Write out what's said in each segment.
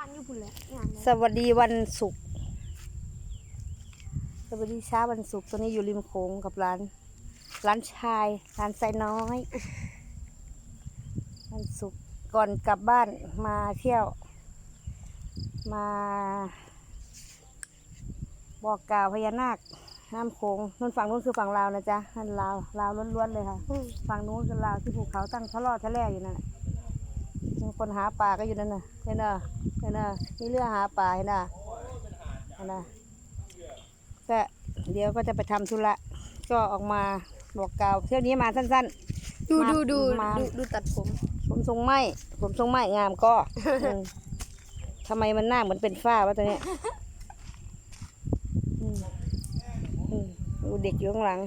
บ้านอยู่พุ่นแหละงานสวัสดีวันศุกร์สวัสดีเช้าวันศุกร์ตอนนี้อยู่ริมโขงกับร้าน ร้านชายร้านไซน้อยวันศุกร์ก่อนกลับบ้านมาเที่ยว มา บอกกล่าวพญานาคน้ำโขงนู่นฝั่งนู้นคือฝั่งลาวนะจ๊ะนั่นลาวลาวล้วนๆเลยค่ะฝั่งนู้นคือลาวที่ภูเขาตั้งทะเลาะทะแล่อยู่นั่นน่ะมี คนหาปลาก็อยู่นั่นน่ะเห็นเนอะเห็นเนอะมีเรือหาปลาเห็นเนอะเห็นเนอะก็เดี๋ยวก็จะไปทำธุระก็ออกมาบอกกล่าวเที่ยวนี้มาสั้นดูมาดูดูมาดูดูตัดผมๆผมทรงไม้ผมทรงไม้งามก็อืมทำไมมันหน้าเหมือนเป็นฝ้าวะตัวเนี้ยอืมอืมดูเด็กอยู่ข้างหลัง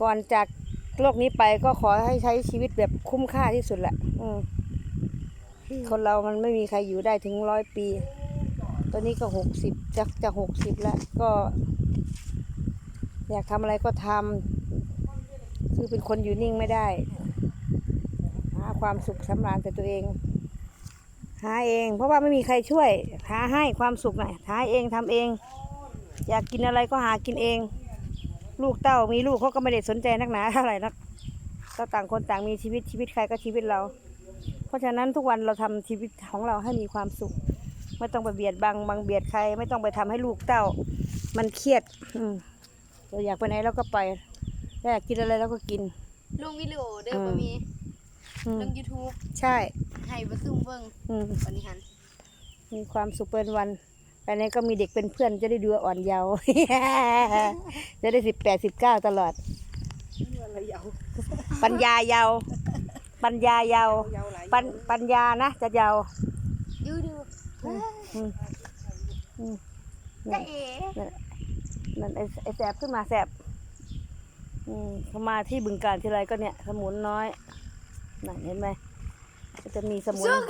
ก่อนจาก โลกนี้ไปก็ขอให้ใช้ชีวิตแบบคุ้มค่าที่สุดแหละอืมคนเรามันไม่มีใครอยู่ได้ถึงร้อยปี ตอนนี้ก็หกสิบจะจะหกสิบแล้วก็ อยากทำอะไรก็ทำคือเป็นคนอยู่นิ่งไม่ได้ หาความสุขสำราญแต่ตัวเอง หาเอง เพราะว่าไม่มีใครช่วย หาให้ความสุขหน่อยหาเองทำเอง อยากกินอะไรก็หากินเอง ลูกเต้ามีลูกเขาก็ไม่ได้สนใจนักหนาเท่าไหร่นักก็ต่างคนต่างมีชีวิตชีวิตใครก็ชีวิตเรา เพราะฉะนั้นทุกวันเราทำชีวิตของเราให้มีความสุข ไม่ต้องไปเบียดบังบังเบียดใคร ไม่ต้องไปทำให้ลูกเต้า มันเครียดอืมเราอยากไปไหนเราก็ไปอยากกินอะไรเราก็กินลงวิดีโอเด้ออืมบ่มีอืมลง YouTube ใช่ให้บ่ซุ่มเบิ่งอืมวันนี้หันมีความสุขเป็นวัน ไปไหนก็มีเด็กเป็นเพื่อนจะได้ดูว่าอ่อนเยาว์ จะได้สิบแปดสิบเก้าตลอด ปัญญาเยาว์ปัญญาเยาว์ปัญปัญญานะจะเยาว์ดูดูอืมอืมจะนั่นเอ๋นั่นไอ้ไอ้แสบขึ้นมาแสบอืมเขามาที่บึงการทีไรก็เนี่ย สมุนน้อยนั่นเห็นไหมก็จะมีสมุนซุก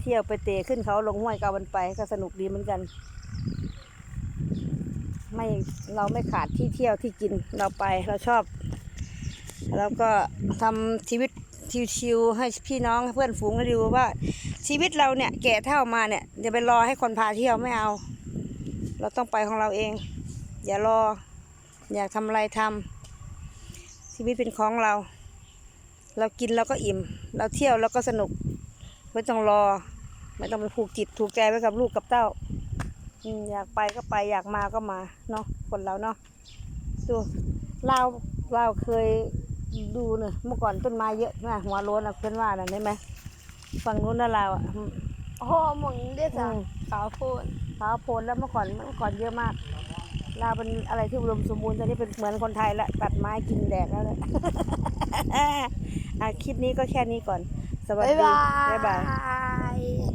เที่ยวไปเตะขึ้นเขาลงห้วยกาวันไปก็สนุกดีเหมือนกัน ไม่เราไม่ขาดที่เที่ยวที่กินเราไปเราชอบ แล้วก็ทำชีวิตชิวๆให้พี่น้องเพื่อนฝูงได้ดูว่า ชีวิตเราเนี่ยแก่เท่ามาเนี่ยอย่าไปรอให้คนพาเที่ยวไม่เอา เราต้องไปของเราเอง อย่ารอ อยากทำอะไรทำชีวิตเป็นของเรา เรากินเราก็อิ่ม เราเที่ยวเราก็สนุก ไม่ต้องรอ ไม่ต้องไปผูกจิตถูกใจไว้กับลูกกับเต้าอืมอยากไปก็ไปอยากมาก็มาเนาะคนเราเนาะดูเราวเราวเคยดูเนอะเมื่อก่อนต้นไม้เยอะนะหัวโล้นอะเพื่อนว่าน่ะได้ไหมฝั่งนู้นน่ะเราวอะอืมโอ้โหหมองเด้อจ้ะอืมขาวโพดขาวโพลนแล้วเมื่อก่อนเมื่อก่อนเยอะมากลาวเป็นอะไรที่อุดมสมบูรณ์ตอนนี้เป็นเหมือนคนไทยละตัดไม้กินแดดแล้วเลยอะคลิปนี้ก็แค่นี้ก่อน สวัสบ๊ายดีบายบ๊ายบายย